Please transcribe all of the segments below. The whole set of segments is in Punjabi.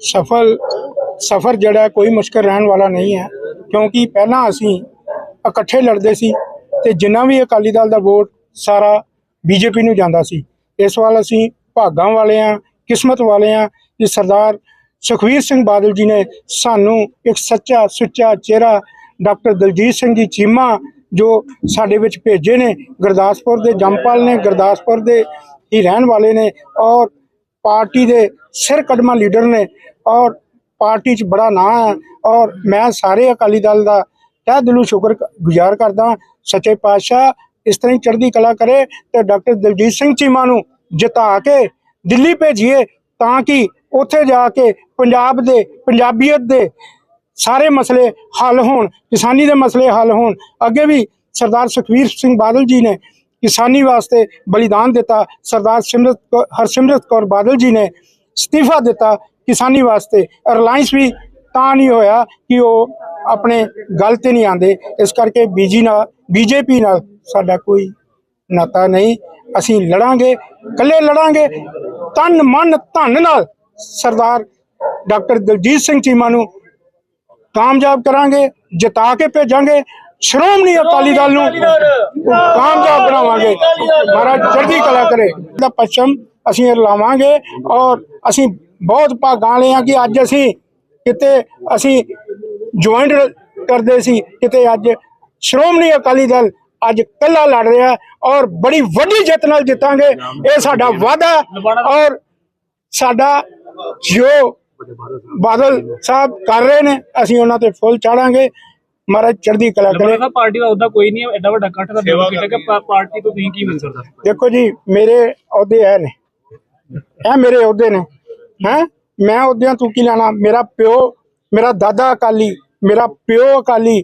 ਸਫਲ ਸਫਰ ਜਿਹੜਾ ਕੋਈ ਮੁਸ਼ਕਲ ਰਹਿਣ ਵਾਲਾ ਨਹੀਂ ਹੈ ਕਿਉਂਕਿ ਪਹਿਲਾਂ ਅਸੀਂ ਇਕੱਠੇ ਲੜਦੇ ਸੀ ਤੇ ਜਿੰਨਾ ਵੀ ਅਕਾਲੀ ਦਲ ਦਾ ਵੋਟ ਸਾਰਾ ਬੀਜੇਪੀ ਨੂੰ ਜਾਂਦਾ ਸੀ। ਇਸ ਵਾਰ ਅਸੀਂ ਭਾਗਾਂ ਵਾਲੇ ਆ ਕਿਸਮਤ ਵਾਲੇ ਆ ਕਿ ਸਰਦਾਰ ਸੁਖਵੀਰ ਸਿੰਘ ਬਾਦਲ ਜੀ ਨੇ ਸਾਨੂੰ ਇੱਕ ਸੱਚਾ ਸੁੱਚਾ ਚਿਹਰਾ ਡਾਕਟਰ ਦਲਜੀਤ ਸਿੰਘ ਜੀ ਚੀਮਾ ਜੋ ਸਾਡੇ ਵਿੱਚ ਭੇਜੇ ਨੇ, ਗੁਰਦਾਸਪੁਰ ਦੇ ਜੰਪਾਲ ਨੇ, ਗੁਰਦਾਸਪੁਰ ਦੇ ਹੀ ਰਹਿਣ ਵਾਲੇ ਨੇ ਔਰ ਪਾਰਟੀ ਦੇ ਸਿਰ ਕਦਮਾ ਲੀਡਰ ਨੇ ਔਰ ਪਾਰਟੀ 'ਚ ਬੜਾ ਨਾਂ ਹੈ ਔਰ ਮੈਂ ਸਾਰੇ ਅਕਾਲੀ ਦਲ ਦਾ ਤਹਿ ਦਿਲੋਂ ਸ਼ੁਕਰ ਗੁਜ਼ਾਰ ਕਰਦਾ ਸੱਚੇ ਪਾਤਸ਼ਾਹ ਇਸ ਤਰ੍ਹਾਂ ਹੀ ਚੜ੍ਹਦੀ ਕਲਾ ਕਰੇ ਤੇ ਡਾਕਟਰ ਦਲਜੀਤ ਸਿੰਘ ਚੀਮਾ ਨੂੰ ਜਿਤਾ ਕੇ ਦਿੱਲੀ ਭੇਜੀਏ ਤਾਂ ਕਿ ਉੱਥੇ ਜਾ ਕੇ ਪੰਜਾਬ ਦੇ, ਪੰਜਾਬੀਅਤ ਦੇ ਸਾਰੇ ਮਸਲੇ ਹੱਲ ਹੋਣ, ਕਿਸਾਨੀ ਦੇ ਮਸਲੇ ਹੱਲ ਹੋਣ। ਅੱਗੇ ਵੀ ਸਰਦਾਰ ਸੁਖਵੀਰ ਸਿੰਘ ਬਾਦਲ ਜੀ ਨੇ ਕਿਸਾਨੀ ਵਾਸਤੇ ਬਲੀਦਾਨ ਦਿੱਤਾ। ਸਰਦਾਰ ਸਿਮਰਤ ਕੌ- ਹਰਸਿਮਰਤ ਕੌਰ ਬਾਦਲ ਜੀ ਨੇ ਅਸਤੀਫਾ ਦਿੱਤਾ ਕਿਸਾਨੀ ਵਾਸਤੇ। ਰਿਲਾਇੰਸ ਵੀ ਤਾਂ ਨਹੀਂ ਹੋਇਆ ਕਿ ਉਹ ਆਪਣੇ ਗੱਲ ਤੇ ਨਹੀਂ ਆਂਦੇ ਇਸ ਕਰਕੇ ਬੀਜੀ ਨਾਲ, ਬੀਜੇਪੀ ਨਾਲ ਸਾਡਾ ਕੋਈ ਨਾਤਾ ਨਹੀਂ। ਅਸੀਂ ਲੜਾਂਗੇ, ਇਕੱਲੇ ਲੜਾਂਗੇ। ਤਨ ਮਨ ਧਨ ਨਾਲ ਸਰਦਾਰ ਡਾਕਟਰ ਦਲਜੀਤ ਸਿੰਘ ਚੀਮਾ ਨੂੰ ਕਾਮਯਾਬ ਕਰਾਂਗੇ ਜਿਤਾ ਕੇ ਭੇਜਾਂਗੇ। ਸ਼੍ਰੋਮਣੀ ਅਕਾਲੀ ਦਲ ਨੂੰ ਕਾਮਯਾਬ ਬਣਾਵਾਂਗੇ। ਮਹਾਰਾਜ ਚੜ੍ਹਦੀ ਕਲਾ ਕਰੇ। ਦਾ ਪੱਛਮ ਅਸੀਂ ਲਾਵਾਂਗੇ ਔਰ ਅਸੀਂ ਬਹੁਤ ਭਾਗਾਂ ਵਾਲੇ ਹਾਂ ਕਿ ਅੱਜ ਅਸੀਂ ਕਿਤੇ ਅਸੀਂ ਜੁਆਇੰਟ ਕਰਦੇ ਸੀ ਕਿਤੇ ਅੱਜ ਸ਼੍ਰੋਮਣੀ ਅਕਾਲੀ ਦਲ ਅੱਜ ਕੱਲਾ ਲੜ ਰਿਹਾ ਔਰ ਬੜੀ ਵੱਡੀ ਜਿੱਤ ਨਾਲ ਜਿੱਤਾਂਗੇ। ਇਹ ਸਾਡਾ ਵਾਅਦਾ ਔਰ ਸਾਡਾ ਜੋ ਬਾਦਲ ਸਾਹਿਬ ਕਰ ਰਹੇ ਨੇ ਅਸੀਂ ਉਹਨਾਂ ਤੇ ਫੁੱਲ ਚਾੜਾਂਗੇ। ਮਹਾਰਾਜ ਚੜ੍ਹਦੀ ਕਲਾ ਕਰੇ। ਪਾਰਟੀ ਦਾ ਉਹਦਾ ਕੋਈ ਨਹੀਂ ਐਡਾ ਵੱਡਾ ਇਕੱਠ ਦਾ ਬਿਲ ਕੀਤਾ ਕਿ ਪਾਰਟੀ ਤੋਂ ਤੁਸੀਂ ਕੀ ਮੰਗ ਸਕਦਾ ਦੇਖੋ ਜੀ ਮੇਰੇ ਅਹੁਦੇ ਇਹ ਨੇ। ਇਹ ਮੇਰੇ ਅਹੁਦੇ ਨੇ। ਹੈ ਮੈਂ ਅਹੁਦਿਆਂ ਤੋਂ ਕੀ ਲੈਣਾ? ਮੇਰਾ ਪਿਓ ਮੇਰਾ ਦਾਦਾ ਅਕਾਲੀ ਮੇਰਾ ਪਿਓ ਅਕਾਲੀ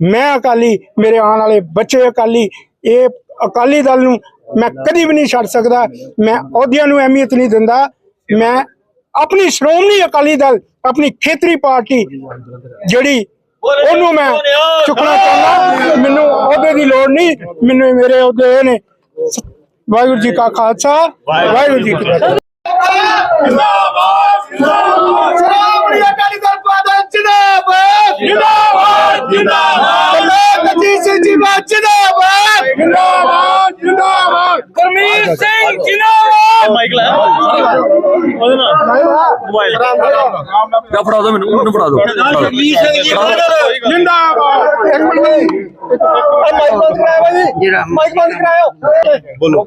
ਮੈਂ ਅਕਾਲੀ ਮੇਰੇ ਆਉਣ ਵਾਲੇ ਬੱਚੇ ਅਕਾਲੀ। ਇਹ ਅਕਾਲੀ ਦਲ ਨੂੰ ਮੈਂ ਕਦੀ ਵੀ ਨਹੀਂ ਛੱਡ ਸਕਦਾ। ਮੈਂ ਅਹੁਦਿਆਂ ਨੂੰ ਅਹਿਮੀਅਤ ਨਹੀਂ ਦਿੰਦਾ। ਮੈਂ ਆਪਣੀ ਸ਼੍ਰੋਮਣੀ ਅਕਾਲੀ ਦਲ, ਆਪਣੀ ਖੇਤਰੀ ਪਾਰਟੀ ਜਿਹੜੀ, ਉਹਨੂੰ ਮੈਂ ਚੁੱਕਣਾ ਚਾਹੁੰਦਾ। ਮੈਨੂੰ ਅਹੁਦੇ ਦੀ ਲੋੜ ਨਹੀਂ, ਮੈਨੂੰ ਮੇਰੇ ਅਹੁਦੇ ਇਹ ਨੇ। ਵਾਹਿਗੁਰੂ ਜੀ ਕਾ ਖਾਲਸਾ, ਵਾਹਿਗੁਰੂ ਜੀ ਕੀ ਫਤਿਹ। ਸ਼੍ਰੋਮਣੀ ਅਕਾਲੀ ਦਲ ਬਾਦਲ ਜਿੰਦਾਬਾਦ ਜਿੰਦਾਬਾਦ ਜਿੰਦਾਬਾਦ ਗੱਦੀ ਸਿੰਘ ਜੀ ਜਿੰਦਾਬਾਦ ਜਿੰਦਾਬਾਦ ਜਿੰਦਾਬਾਦ ਗੁਰਮੀਤ ਸਿੰਘ ਜਿਨਾਬਾਦ ਮਾਈਕ ਲੈ ਉਹਦੇ ਨਾਲ ਮੋਬਾਈਲ ਜਾਂ ਫੜਾ ਦਿਓ ਮੈਨੂੰ ਉਹਨੂੰ ਫੜਾ ਦਿਓ ਜੀ ਜਿੰਦਾਬਾਦ। ਇੱਕ ਮਿੰਟ ਜੀ ਮਾਈਕ ਬੰਦ ਕਰਾਇਆ ਬਾਈ ਮਾਈਕ ਬੰਦ ਕਰਾਇਓ। ਬੋਲੋ।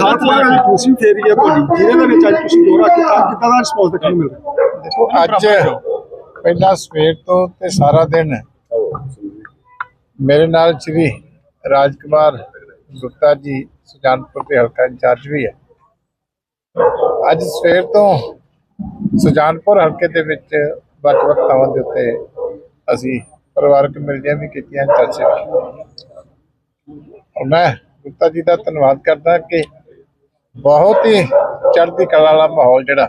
ਖਾਲਸਾ ਤੁਸੀਂ ਫੇਰੀ ਹੈ ਤੁਹਾਡੀ। ਜਿਹਦੇ ਦੇ ਵਿੱਚ ਅੱਜ ਤੁਸੀਂ ਦੌਰਾ ਕੀਤਾ ਕਿੱਦਾਂ ਦਾ ਰਿਸਪੌਂਸ ਦੇਖਣ ਨੂੰ ਮਿਲ ਰਿਹਾ? ਦੇਖੋ ਅੱਜ ਪਹਿਲਾ ਸਵੇਰ ਤੋਂ ਤੇ ਸਾਰਾ ਦਿਨ ਮੇਰੇ ਨਾਲ ਸ੍ਰੀ ਰਾਜਕੁਮਾਰ ਗੁਪਤਾ ਜੀ ਸੁਜਾਨਪੁਰ ਦੇ ਹਲਕਾ ਇੰਚਾਰਜ ਵੀ ਹੈ। ਅੱਜ ਸਵੇਰ ਤੋਂ ਸੁਜਾਨਪੁਰ ਹਲਕੇ ਦੇ ਵਿੱਚ ਵੱਖ-ਵੱਖ ਥਾਵਾਂ ਦੇ ਉੱਤੇ ਅਸੀਂ ਪਰਿਵਾਰਕ ਮਿਲਦੀਆਂ ਵੀ ਕੀਤੀਆਂ ਚਰਚੇ ਵੀ। ਔਰ ਮੈਂ ਗੁਪਤਾ ਜੀ ਦਾ ਧੰਨਵਾਦ ਕਰਦਾ ਕਿ ਬਹੁਤ ਹੀ ਚੜ੍ਹਦੀ ਕਲਾ ਵਾਲਾ ਮਾਹੌਲ ਜਿਹੜਾ,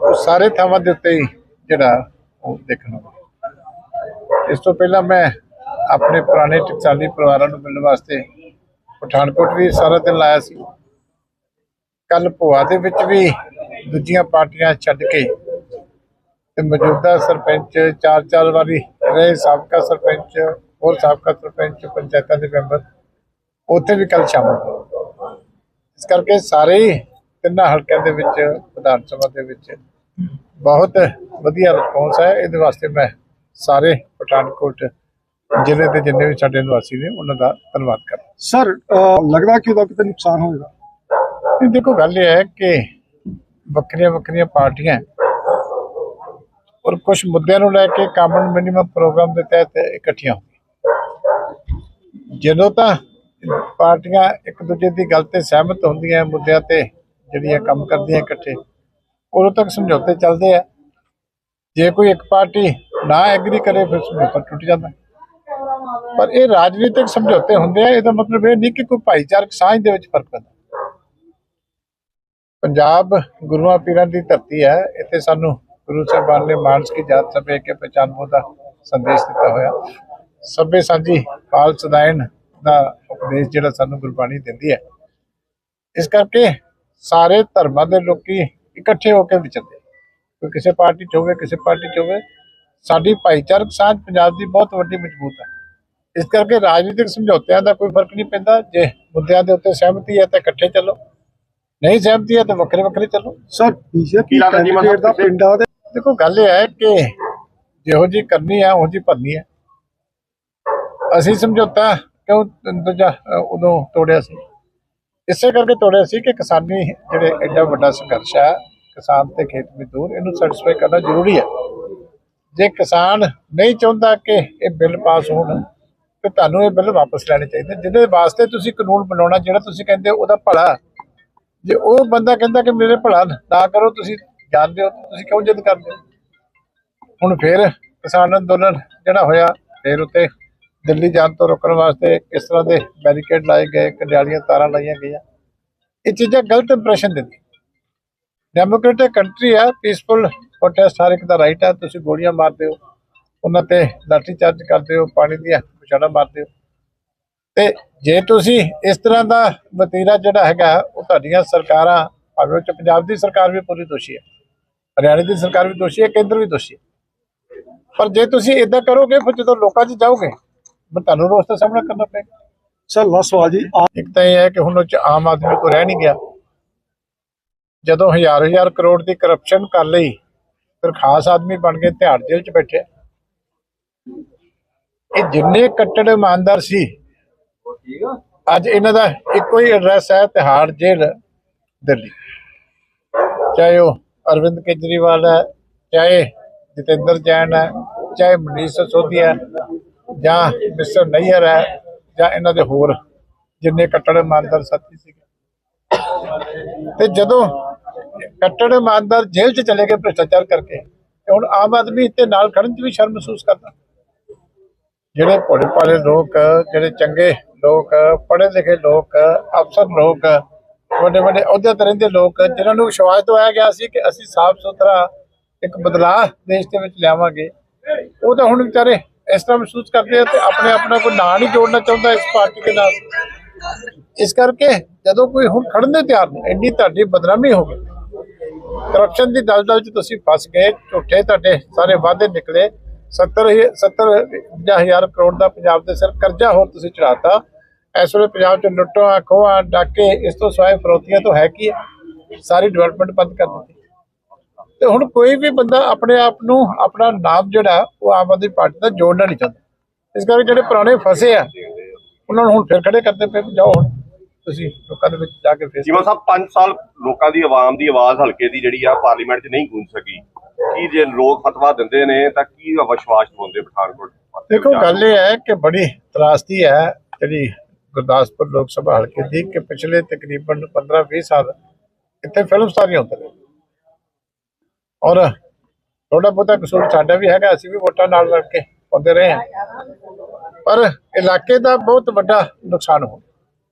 ਉਹ ਸਾਰੇ ਥਾਵਾਂ ਦੇ ਉੱਤੇ ਹੀ ਜਿਹੜਾ ਉਹ ਦੇਖਣਾ ਇਸ ਤੋਂ ਪਹਿਲਾਂ ਮੈਂ ਆਪਣੇ ਪੁਰਾਣੇ ਟਕਸਾਲੀ ਪਰਿਵਾਰਾਂ ਨੂੰ ਮਿਲਣ ਵਾਸਤੇ ਪਠਾਨਕੋਟ ਵੀ ਸਾਰਾ ਦਿਨ ਲਾਇਆ ਸੀ। ਕੱਲ ਭੋਆ ਦੇ ਵਿੱਚ ਵੀ ਦੂਜੀਆਂ ਪਾਰਟੀਆਂ ਛੱਡ ਕੇ ਤੇ ਮੌਜੂਦਾ ਸਰਪੰਚ ਚਾਰ ਚਾਰ ਵਾਰੀ ਰਹੇ ਸਾਬਕਾ ਸਰਪੰਚ ਹੋਰ ਸਾਬਕਾ ਸਰਪੰਚ ਪੰਚਾਇਤਾਂ ਦੇ ਮੈਂਬਰ ਉੱਥੇ ਵੀ ਕੱਲ ਸ਼ਾਮਲ ਇਸ ਕਰਕੇ ਸਾਰੇ ਤਿੰਨਾਂ ਹਲਕਿਆਂ ਦੇ ਵਿੱਚ ਵਿਧਾਨ ਸਭਾ ਦੇ ਵਿੱਚ ਬਹੁਤ ਵਧੀਆ ਰਿਸਪੌਂਸ ਹੈ। ਇਹਦੇ ਵਾਸਤੇ ਮੈਂ ਸਾਰੇ ਪਠਾਨਕੋਟ ਜ਼ਿਲ੍ਹੇ ਦੇ ਜਿੰਨੇ ਵੀ ਸਾਡੇ ਨਿਵਾਸੀ ਨੇ ਉਹਨਾਂ ਦਾ ਧੰਨਵਾਦ ਕਰਦਾ। ਸਰ ਲੱਗਦਾ ਕਿ ਉਹਦਾ ਕਿਤੇ ਨੁਕਸਾਨ ਹੋਏਗਾ? ਦੇਖੋ ਗੱਲ ਇਹ ਹੈ ਕਿ ਵੱਖਰੀਆਂ ਵੱਖਰੀਆਂ ਪਾਰਟੀਆਂ ਔਰ ਕੁਝ ਮੁੱਦਿਆਂ ਨੂੰ ਲੈ ਕੇ ਕਾਮਨ ਮਿਨੀਮਮ ਪ੍ਰੋਗਰਾਮ ਦੇ ਤਹਿਤ ਇਕੱਠੀਆਂ ਹੋ ਜਦੋਂ ਤਾਂ ਪਾਰਟੀਆਂ ਇੱਕ ਦੂਜੇ ਦੀ ਗੱਲ ਤੇ ਸਹਿਮਤ ਹੁੰਦੀਆਂ ਮੁੱਦਿਆਂ ਤੇ, ਜਿਹੜੀਆਂ ਕੰਮ ਕਰਦੀਆਂ ਇਕੱਠੇ, ਉਦੋਂ ਤੱਕ ਸਮਝੌਤੇ ਚੱਲਦੇ ਆ। ਜੇ ਕੋਈ ਇੱਕ ਪਾਰਟੀ ਨਾ ਐਗਰੀ ਕਰੇ, ਫਿਰ ਸਮਝੌਤਾ ਟੁੱਟ ਜਾਂਦਾ। ਪਰ ਇਹ ਰਾਜਨੀਤਿਕ ਸਮਝੌਤੇ ਹੁੰਦੇ ਆ, ਇਹਦਾ ਮਤਲਬ ਇਹ ਨਹੀਂ ਕਿ ਕੋਈ ਭਾਈਚਾਰਕ ਸਾਂਝ ਦੇ ਵਿੱਚ ਫ਼ਰਕ ਪੈਂਦਾ। ਪੰਜਾਬ ਗੁਰੂਆਂ ਪੀਰਾਂ ਦੀ ਧਰਤੀ ਹੈ, ਇੱਥੇ ਸਾਨੂੰ ਗੁਰੂ ਸਾਹਿਬਾਨ ਨੇ ਮਾਨਸ ਕੀ ਜਾਤ ਸਭੇ ਕੇ ਪਛਾਨੋ ਦਾ ਸੰਦੇਸ਼ ਦਿੱਤਾ ਹੋਇਆ। ਸਭੇ ਸਾਂਝੀ ਪਾਲ ਸਦਾਇਨ ਦਾ ਉਪਦੇਸ਼ ਜਿਹੜਾ ਸਾਨੂੰ ਗੁਰਬਾਣੀ ਦਿੰਦੀ ਹੈ। ਇਸ ਕਰਕੇ ਸਾਰੇ ਧਰਮਾਂ ਦੇ ਲੋਕੀ ਇਕੱਠੇ ਹੋ ਕੇ ਵਿਚਰਦੇ ਕੋਈ ਕਿਸੇ ਪਾਰਟੀ 'ਚ ਹੋਵੇ, ਕਿਸੇ ਪਾਰਟੀ 'ਚ ਹੋਵੇ, ਸਾਡੀ ਭਾਈਚਾਰਕ ਸਾਂਝ ਪੰਜਾਬ ਦੀ ਬਹੁਤ ਵੱਡੀ ਮਜ਼ਬੂਤ ਹੈ। ਇਸ ਕਰਕੇ ਰਾਜਨੀਤਿਕ ਸਮਝੌਤਿਆਂ ਦਾ ਕੋਈ ਫ਼ਰਕ ਨਹੀਂ ਪੈਂਦਾ। ਜੇ ਮੁੱਦਿਆਂ ਦੇ ਉੱਤੇ ਸਹਿਮਤੀ ਹੈ ਤਾਂ ਇਕੱਠੇ ਚੱਲੋ। ਨਹੀਂ ਸਹਿਮਤੀ ਹੈ ਤਾਂ ਵੱਖਰੇ ਵੱਖਰੇ ਚੱਲੋ। ਸਰ ਬੀਜੇਪੀ ਕੈਂਡੀਡੇਟ ਦਾ ਪਿੰਡਾਂ ਦੇ ਦੇਖੋ ਗੱਲ ਇਹ ਹੈ ਕਿ ਜਿਹੋ ਜੀ ਕਰਨੀ ਹੈ ਉਹ ਜੀ ਭਰਨੀ ਹੈ ਅਸੀਂ ਸਮਝੌਤਾ ਕਿਉਂ ਦੂਜਾ ਉਦੋਂ ਤੋੜਿਆ ਸੀ? ਇਸੇ ਕਰਕੇ ਤੋੜਿਆ ਸੀ ਕਿ ਕਿਸਾਨੀ ਜਿਹੜੇ ਐਡਾ ਵੱਡਾ ਸੰਘਰਸ਼ ਹੈ ਕਿਸਾਨ ਤੇ ਖੇਤ ਮਜ਼ਦੂਰ ਇਹਨੂੰ ਸੈਟੀਸਫਾਈ ਕਰਨਾ ਜ਼ਰੂਰੀ ਹੈ ਜੇ ਕਿਸਾਨ ਨਹੀਂ ਚਾਹੁੰਦਾ ਕਿ ਇਹ ਬਿੱਲ ਪਾਸ ਹੋਣ ਤੇ ਤੁਹਾਨੂੰ ਇਹ ਬਿੱਲ ਵਾਪਸ ਲੈਣੇ ਚਾਹੀਦੇ। ਜਿਹਦੇ ਵਾਸਤੇ ਤੁਸੀਂ ਕਾਨੂੰਨ ਬਣਾਉਣਾ ਜਿਹੜਾ ਤੁਸੀਂ ਕਹਿੰਦੇ ਉਹਦਾ ਭਲਾ ਜੇ ਉਹ ਬੰਦਾ ਕਹਿੰਦਾ ਕਿ ਮੇਰੇ ਭਲਾ ਨਾ ਕਰੋ, ਤੁਸੀਂ ਜਾਣਦੇ ਹੋ, ਤੁਸੀਂ ਕਿਉਂ ਜਿੱਦ ਕਰਦੇ ਹੋ? ਹੁਣ ਫਿਰ ਕਿਸਾਨ ਅੰਦੋਲਨ ਜਿਹੜਾ ਹੋਇਆ, ਫਿਰ ਉੱਤੇ ਦਿੱਲੀ ਜਾਣ ਤੋਂ ਰੋਕਣ ਵਾਸਤੇ ਕਿਸ ਤਰ੍ਹਾਂ ਦੇ ਬੈਰੀਕੇਡ ਲਾਏ ਗਏ ਕੰਡਿਆਲੀਆਂ ਤਾਰਾਂ ਲਾਈਆਂ ਗਈਆਂ। ਇਹ ਚੀਜ਼ਾਂ ਗਲਤ ਇੰਪ੍ਰੈਸ਼ਨ ਦਿੰਦੀ ਡੈਮੋਕ੍ਰੈਟਿਕ ਕੰਟਰੀ ਹੈ ਪੀਸਫੁਲ ਪ੍ਰੋਟੈਸਟ ਹਰ ਇੱਕ ਦਾ ਰਾਈਟ ਹੈ, ਤੁਸੀਂ ਗੋਲੀਆਂ ਮਾਰਦੇ ਹੋ, ਉਹਨਾਂ ਤੇ ਲਾਠੀ ਚਾਰਜ ਕਰਦੇ ਹੋ, ਪਾਣੀ ਦੀਆਂ ਬੁਛਾੜਾਂ ਮਾਰਦੇ ਹੋ। ਤੇ ਜੇ ਤੁਸੀਂ ਇਸ ਤਰ੍ਹਾਂ ਦਾ ਵਤੀਰਾ ਜਿਹੜਾ ਹੈਗਾ ਉਹ ਤੁਹਾਡੀਆਂ ਸਰਕਾਰਾਂ ਭਾਵੇਂ ਉਹ 'ਚ ਪੰਜਾਬ ਦੀ ਸਰਕਾਰ ਵੀ ਪੂਰੀ ਦੋਸ਼ੀ ਹੈ ਹਰਿਆਣਾ ਦੀ ਸਰਕਾਰ ਵੀ ਦੋਸ਼ੀ ਹੈ ਕੇਂਦਰ ਵੀ ਦੋਸ਼ੀ ਹੈ। ਪਰ ਜੇ ਤੁਸੀਂ ਇਦਾਂ ਕਰੋਗੇ ਫਿਰ ਜਦੋਂ ਲੋਕਾਂ 'ਚ ਜਾਓਗੇ ਫਿਰ ਤੁਹਾਨੂੰ ਰੋਸ ਦਾ ਸਾਹਮਣਾ ਕਰਨਾ ਪਏਗਾ। ਸਰ ਲਾਸਟ ਸਵਾਲ ਜੀ ਇੱਕ ਤਾਂ ਇਹ ਹੈ ਕਿ ਹੁਣ ਉਹ 'ਚ ਆਮ ਆਦਮੀ ਕੋ ਰਹਿ ਨਹੀਂ ਗਿਆ। ਜਦੋਂ ਹਜ਼ਾਰ ਹਜ਼ਾਰ ਕਰੋੜ ਦੀ ਕਰਪਸ਼ਨ ਕਰ ਲਈ ਫਿਰ ਖਾਸ ਆਦਮੀ ਬਣ ਕੇ ਤਿਹਾੜ ਜੇਲ੍ਹ 'ਚ ਬੈਠੇ। ਇਹ ਜਿੰਨੇ ਕੱਟੜ ਇਮਾਨਦਾਰ ਸੀ ਅੱਜ ਇਹਨਾਂ ਦਾ ਇੱਕੋ ਹੀ ਐਡਰੈਸ ਹੈ ਤਿਹਾੜ ਜੇਲ੍ਹ, ਦਿੱਲੀ। ਚਾਹੇ ਉਹ ਅਰਵਿੰਦ ਕੇਜਰੀਵਾਲ ਹੈ, ਚਾਹੇ ਜਤਿੰਦਰ ਜੈਨ ਹੈ, ਚਾਹੇ ਮਨੀਸ਼ ਸਿਸੋਦੀਆ ਹੈ, ਜਾਂ ਮਿਸਟਰ ਨਈਅਰ ਹੈ, ਜਾਂ ਇਹਨਾਂ ਦੇ ਹੋਰ ਜਿੰਨੇ ਕੱਟੜ ਇਮਾਨਦਾਰ ਸਾਥੀ ਸੀਗੇ। ਤੇ ਜਦੋਂ ਕੱਟੜ ਇਮਾਨਦਾਰ ਜੇਲ੍ਹ 'ਚ ਚਲੇ ਗਏ ਭ੍ਰਿਸ਼ਟਾਚਾਰ ਕਰਕੇ, ਤੇ ਹੁਣ ਆਮ ਆਦਮੀ ਤੇ ਨਾਲ ਖੜਨ 'ਚ ਵੀ ਸ਼ਰਮ ਮਹਿਸੂਸ ਕਰਦਾ। ਜਿਹੜੇ ਭੋਲੇ ਭਾਲੇ ਲੋਕ, ਜਿਹੜੇ ਚੰਗੇ ਲੋਕ ਪੜ੍ਹੇ ਲਿਖੇ ਲੋਕ, ਅਫਸਰ ਲੋਕ ਵੱਡੇ ਵੱਡੇ ਅਹੁਦੇ ਤੇ ਰਹਿੰਦੇ ਲੋਕ, ਜਿਨ੍ਹਾਂ ਨੂੰ ਵਿਸ਼ਵਾਸ ਦਵਾਇਆ ਗਿਆ ਸੀ ਕਿ ਅਸੀਂ ਸਾਫ਼ ਸੁਥਰਾ ਇੱਕ ਬਦਲਾਅ ਦੇਸ਼ ਦੇ ਵਿੱਚ ਲਿਆਵਾਂਗੇ। ਉਹ ਤਾਂ ਹੁਣ ਵਿਚਾਰੇ ਇਸ ਤਰ੍ਹਾਂ ਮਹਿਸੂਸ ਕਰਦੇ ਆ ਤੇ ਆਪਣੇ ਆਪਣਾ ਕੋਈ ਨਾਂ ਨਹੀਂ ਜੋੜਨਾ ਚਾਹੁੰਦਾ ਇਸ ਪਾਰਟੀ ਦੇ ਨਾਲ। ਇਸ ਕਰਕੇ ਜਦੋਂ ਕੋਈ ਹੁਣ ਖੜਨ ਦੇ ਤਿਆਰ ਨਹੀਂ ਇੰਨੀ ਤੁਹਾਡੀ ਬਦਨਾਮੀ ਹੋ ਗਈ। ਕਰਪਸ਼ਨ ਦੀ ਦਲਦਲ 'ਚ ਤੁਸੀਂ ਫਸ ਗਏ, ਝੂਠੇ ਤੁਹਾਡੇ ਸਾਰੇ ਵਾਅਦੇ ਨਿਕਲੇ। 70 70 ਹਜ਼ਾਰ ਕਰੋੜ ਦਾ ਪੰਜਾਬ ਦੇ ਸਿਰ ਕਰਜ਼ਾ ਹੋਰ ਤੁਸੀਂ ਚੜਾਤਾ ਇਸ ਵੇਲੇ ਪੰਜਾਬ 'ਚ ਲੁੱਟਾਂ, ਖੋਹਾਂ, ਡਾਕੇ ਇਸ ਤੋਂ ਸਿਵਾਏ ਫਰੋਤੀਆਂ ਤੋਂ ਹੈ ਕੀ ਹੈ? ਸਾਰੀ ਡਿਵੈਲਪਮੈਂਟ ਬੰਦ ਕਰ ਦਿੱਤੀ। ਤੇ ਹੁਣ ਕੋਈ ਵੀ ਬੰਦਾ ਆਪਣੇ ਆਪ ਨੂੰ ਆਪਣਾ ਨਾਮ ਜਿਹੜਾ, ਉਹ ਆਮ ਆਦਮੀ ਪਾਰਟੀ ਦਾ ਜੋੜਨਾ ਨਹੀਂ ਚਾਹੁੰਦਾ। ਇਸ ਕਰਕੇ ਜਿਹੜੇ ਪੁਰਾਣੇ ਫਸੇ ਆ, ਉਹਨਾਂ ਨੂੰ ਹੁਣ ਫਿਰ ਖੜੇ ਕਰਦੇ ਪਏ, ਜਾਓ ਹੁਣ। ਤੁਸੀਂ ਲੋਕਾਂ ਦੇ ਵਿੱਚ ਜਾ ਕੇ ਫੇਸ ਜੀਵਨ ਸਾਹਿਬ 5 ਸਾਲ ਲੋਕਾਂ ਦੀ ਆਵਾਮ ਦੀ ਆਵਾਜ਼ ਹਲਕੇ ਦੀ ਜਿਹੜੀ ਆ ਪਾਰਲੀਮੈਂਟ 'ਚ ਨਹੀਂ ਗੂੰਜ ਸਕੀ। ਕੀ ਜੇ ਲੋਕ ਫਤਵਾ ਦਿੰਦੇ ਨੇ ਤਾਂ ਕੀ ਵਿਸ਼ਵਾਸ ਦਿਵਾਉਂਦੇ ਪਠਾਨਕੋਟ? ਦੇਖੋ ਗੱਲ ਇਹ ਹੈ ਕਿ ਬੜੀ ਤਰਾਸਦੀ ਹੈ ਜਿਹੜੀ ਗੁਰਦਾਸਪੁਰ ਲੋਕ ਸਭਾ ਹਲਕੇ ਦੀ ਕਿ ਪਿਛਲੇ ਤਕਰੀਬਨ 15-20 ਸਾਲ ਇੱਥੇ ਫਿਲਮ ਸਟਾਰੀਆਂ ਹੁੰਦੇ ਨੇ। ਔਰ ਥੋੜਾ ਬਹੁਤਾ ਕਸੂਰ ਸਾਡਾ ਵੀ ਹੈਗਾ ਅਸੀਂ ਵੀ ਵੋਟਾਂ ਨਾਲ ਲੜ ਕੇ ਪਾਉਂਦੇ ਰਹੇ ਹਾਂ। ਪਰ ਇਲਾਕੇ ਦਾ ਬਹੁਤ ਵੱਡਾ ਨੁਕਸਾਨ ਹੋ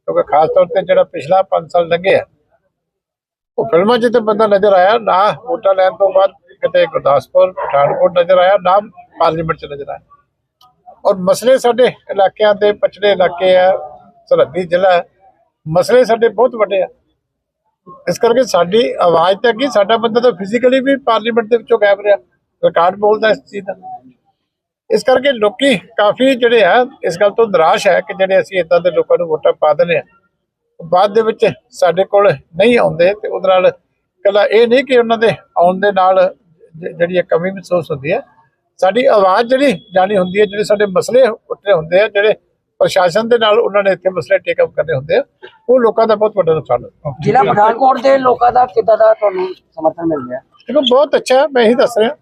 ਕਿਉਂਕਿ ਖਾਸ ਤੌਰ ਤੇ ਜਿਹੜਾ ਪਿਛਲਾ 5 ਸਾਲ ਲੰਘੇ ਉਹ ਫਿਲਮਾਂ 'ਚ ਤੇ ਬੰਦਾ ਨਜ਼ਰ ਆਇਆ, ਨਾ ਵੋਟਾਂ ਲੈਣ ਤੋਂ ਬਾਅਦ ਕਿਤੇ ਗੁਰਦਾਸਪੁਰ, ਪਠਾਨਕੋਟ ਨਜ਼ਰ ਆਇਆ, ਨਾ ਪਾਰਲੀਮੈਂਟ 'ਚ ਨਜ਼ਰ ਆਇਆ। ਔਰ ਮਸਲੇ ਸਾਡੇ ਇਲਾਕਿਆਂ ਦੇ ਪਛੜੇ ਇਲਾਕੇ ਆ, ਸਰਹੱਦੀ ਜ਼ਿਲ੍ਹਾ ਮਸਲੇ ਸਾਡੇ ਬਹੁਤ ਵੱਡੇ ਆ। ਇਸ ਕਰਕੇ ਸਾਡੀ ਆਵਾਜ਼ ਤਾਂ ਕੀ ਸਾਡਾ ਬੰਦਾ ਤਾਂ ਫਿਜ਼ੀਕਲੀ ਵੀ ਪਾਰਲੀਮੈਂਟ ਦੇ ਵਿੱਚੋਂ ਗਾਇਬ ਰਿਹਾ, ਰਿਕਾਰਡ ਬੋਲਦਾ ਇਸ ਚੀਜ਼ ਦਾ। ਇਸ ਕਰਕੇ ਲੋਕੀ ਕਾਫੀ ਜਿਹੜੇ ਆ ਇਸ ਗੱਲ ਤੋਂ ਨਿਰਾਸ਼ ਹੈ ਕਿ ਜਿਹੜੇ ਅਸੀਂ ਇਦਾਂ ਦੇ ਲੋਕਾਂ ਨੂੰ ਵੋਟਾਂ ਪਾ ਦਿੰਦੇ ਆ ਬਾਅਦ ਦੇ ਵਿੱਚ ਸਾਡੇ ਕੋਲ ਨਹੀਂ ਆਉਂਦੇ ਤੇ ਉਹਦੇ ਨਾਲ ਕੱਲਾ ਇਹ ਨਹੀਂ ਕਿ ਉਹਨਾਂ ਦੇ ਆਉਣ ਦੇ ਨਾਲ ਜਿਹੜੀ ਕਮੀ ਮਹਿਸੂਸ ਹੁੰਦੀ ਹੈ ਸਾਡੀ ਆਵਾਜ਼ ਜਿਹੜੀ ਜਾਣੀ ਹੁੰਦੀ ਹੈ ਜਿਹੜੇ ਸਾਡੇ ਮਸਲੇ ਉੱਠੇ ਹੁੰਦੇ ਆ ਜਿਹੜੇ ਪ੍ਰਸ਼ਾਸਨ ਦੇ ਨਾਲ ਉਹਨਾਂ ਨੇ ਇੱਥੇ ਮਸਲੇ ਟੇਕ ਅਪ ਕਰਨੇ ਹੁੰਦੇ ਆ ਉਹ ਲੋਕਾਂ ਦਾ ਬਹੁਤ ਵੱਡਾ ਨੁਕਸਾਨ ਹੈ ਜ਼ਿਲ੍ਹਾ ਪਠਾਨਕੋਟ ਦੇ ਲੋਕਾਂ ਦਾ ਕਿੱਦਾਂ ਦਾ ਤੁਹਾਨੂੰ ਸਮਰਥਨ ਮਿਲ ਰਿਹਾ? ਦੇਖੋ ਬਹੁਤ ਅੱਛਾ ਮੈਂ ਇਹੀ ਦੱਸ ਰਿਹਾ।